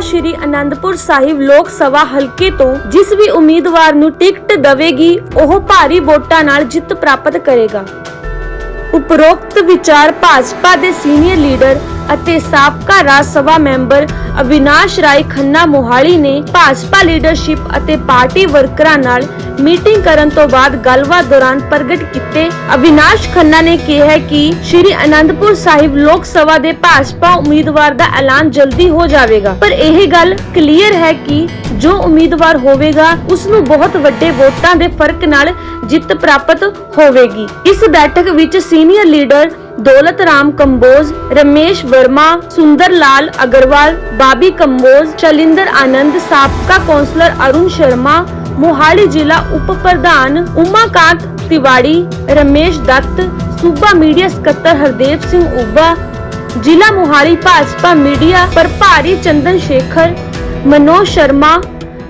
ਸ਼੍ਰੀ ਅਨੰਦਪੁਰ ਸਾਹਿਬ ਲੋਕ ਸਭਾ ਹਲਕੇ ਤੋਂ ਜਿਸ ਵੀ ਉਮੀਦਵਾਰ ਨੂੰ ਟਿਕਟ ਦਵੇਗੀ, ਉਹ ਭਾਰੀ ਵੋਟਾਂ ਨਾਲ ਜਿੱਤ ਪ੍ਰਾਪਤ ਕਰੇਗਾ। ਉਪਰੋਕਤ ਵਿਚਾਰ ਭਾਜਪਾ ਦੇ ਸੀਨੀਅਰ ਲੀਡਰ ਅਤੇ ਸਾਬਕਾ ਰਾਜ ਸਭਾ ਮੈਂਬਰ ਅਵਿਨਾਸ਼ ਰਾਏ ਖੰਨਾ ਮੋਹਾਲੀ ਨੇ ਭਾਜਪਾ ਲੀਡਰਸ਼ਿਪ ਅਤੇ ਪਾਰਟੀ ਵਰਕਰਾਂ ਨਾਲ ਮੀਟਿੰਗ ਕਰਨ ਤੋਂ ਬਾਅਦ ਗੱਲਬਾਤ ਦੌਰਾਨ ਪ੍ਰਗਟ ਕੀਤੇ। ਅਵਿਨਾਸ਼ ਖੰਨਾ ਨੇ ਕਿਹਾ ਕਿ ਸ਼੍ਰੀ ਅਨੰਦਪੁਰ ਸਾਹਿਬ ਲੋਕ ਸਭਾ ਦੇ ਭਾਜਪਾ ਉਮੀਦਵਾਰ ਦਾ ਐਲਾਨ ਜਲਦੀ ਹੋ ਜਾਵੇਗਾ। ਪਰ ਇਹ ਗੱਲ ਕਲੀਅਰ ਹੈ ਕਿ ਜੋ ਉਮੀਦਵਾਰ ਹੋਵੇਗਾ ਉਸ ਨੂੰ ਬਹੁਤ ਵੱਡੇ ਵੋਟਾਂ ਦੇ ਫ਼ਰਕ ਨਾਲ ਜਿੱਤ ਪ੍ਰਾਪਤ ਹੋਵੇਗੀ। ਇਸ ਬੈਠਕ ਵਿੱਚ ਸੀਨੀਅਰ ਲੀਡਰ ਦੌਲਤ ਰਾਮ ਕੰਬੋਜ, ਰਮੇਸ਼ ਵਰਮਾ, ਸੁੰਦਰ ਲਾਲ ਅਗਰਵਾਲ, ਬਾਬੀ ਕੰਬੋਜ ਚਲਿੰਦਰ ਆਨੰਦ, ਸਾਬਕਾ ਕੌਂਸਲਰ ਅਰੁਣ ਸ਼ਰਮਾ, ਮੋਹਾਲੀ ਜ਼ਿਲ੍ਹਾ ਉਪ ਪ੍ਰਧਾਨ ਉਮਾਕਾਂਤ ਤਿਵਾੜੀ, ਰਮੇਸ਼ ਦੱਤ, ਸੂਬਾ ਮੀਡੀਆ ਸਕੱਤਰ ਹਰਦੇਵ ਸਿੰਘ ਉਬਾ ਜ਼ਿਲ੍ਹਾ ਮੋਹਾਲੀ ਭਾਜਪਾ ਮੀਡੀਆ ਪ੍ਰਭਾਰੀ ਚੰਦਨ ਸ਼ੇਖਰ, ਮਨੋਜ ਸ਼ਰਮਾ,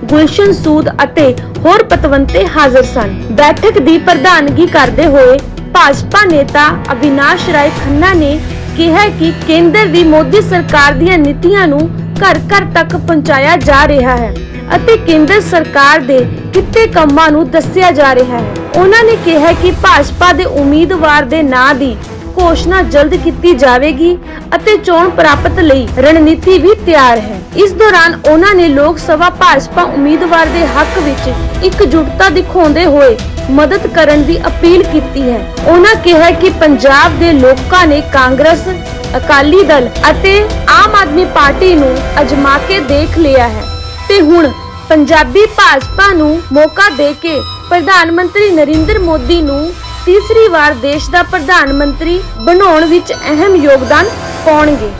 ਗੁਲਸ਼ਨ ਸੂਦ ਅਤੇ ਹੋਰ ਪਤਵੰਤੇ ਹਾਜ਼ਰ ਸਨ। ਬੈਠਕ ਦੀ ਪ੍ਰਧਾਨਗੀ ਕਰਦੇ ਹੋਏ ਭਾਜਪਾ ਨੇਤਾ ਅਵਿਨਾਸ਼ ਰਾਏ ਖੰਨਾ ਨੇ ਕਿਹਾ ਕਿ ਕੇਂਦਰ ਦੀ ਮੋਦੀ ਸਰਕਾਰ ਦੀਆਂ ਨੀਤੀਆਂ ਨੂੰ ਘਰ ਘਰ ਤੱਕ ਪਹੁੰਚਾਇਆ ਜਾ ਰਿਹਾ ਹੈ ਅਤੇ ਕੇਂਦਰ ਸਰਕਾਰ ਦੇ ਕਿੱਤੇ ਕੰਮਾਂ ਨੂੰ ਦੱਸਿਆ ਜਾ ਰਿਹਾ ਹੈ। ਉਹਨਾਂ ਨੇ ਕਿਹਾ ਕਿ ਭਾਜਪਾ ਦੇ ਉਮੀਦਵਾਰ ਦੇ ਨਾਂ ਦੀ ਘੋਸ਼ਣਾ ਜਲਦ ਕੀਤੀ ਜਾਵੇਗੀ ਅਤੇ ਚੋਣ ਪ੍ਰਾਪਤ ਲਈ ਰਣਨੀਤੀ ਵੀ ਤਿਆਰ ਹੈ। ਇਸ ਦੌਰਾਨ ਉਹਨਾਂ ਨੇ ਲੋਕ ਸਭਾ ਭਾਜਪਾ ਉਮੀਦਵਾਰ ਦੇ ਹੱਕ ਵਿੱਚ ਇਕਜੁੱਟਤਾ ਦਿਖਾਉਂਦੇ ਹੋਏ ਮਦਦ ਕਰਨ ਦੀ ਅਪੀਲ ਕੀਤੀ ਹੈ। ਉਹਨਾਂ ਕਿਹਾ ਕਿ ਪੰਜਾਬ ਦੇ ਲੋਕਾਂ ਨੇ ਕਾਂਗਰਸ, ਅਕਾਲੀ ਦਲ ਅਤੇ ਆਮ ਆਦਮੀ ਪਾਰਟੀ ਨੂੰ ਅਜਮਾ ਕੇ ਦੇਖ ਲਿਆ ਹੈ ਤੇ ਹੁਣ ਪੰਜਾਬੀ ਭਾਜਪਾ ਨੂੰ ਮੌਕਾ ਦੇ ਕੇ ਪ੍ਰਧਾਨ ਮੰਤਰੀ ਨਰਿੰਦਰ ਮੋਦੀ ਨੂੰ ਤੀਸਰੀ ਵਾਰ ਦੇਸ਼ ਦਾ ਪ੍ਰਧਾਨ ਮੰਤਰੀ ਬਣਾਉਣ ਵਿੱਚ ਅਹਿਮ ਯੋਗਦਾਨ ਪਾਉਣਗੇ।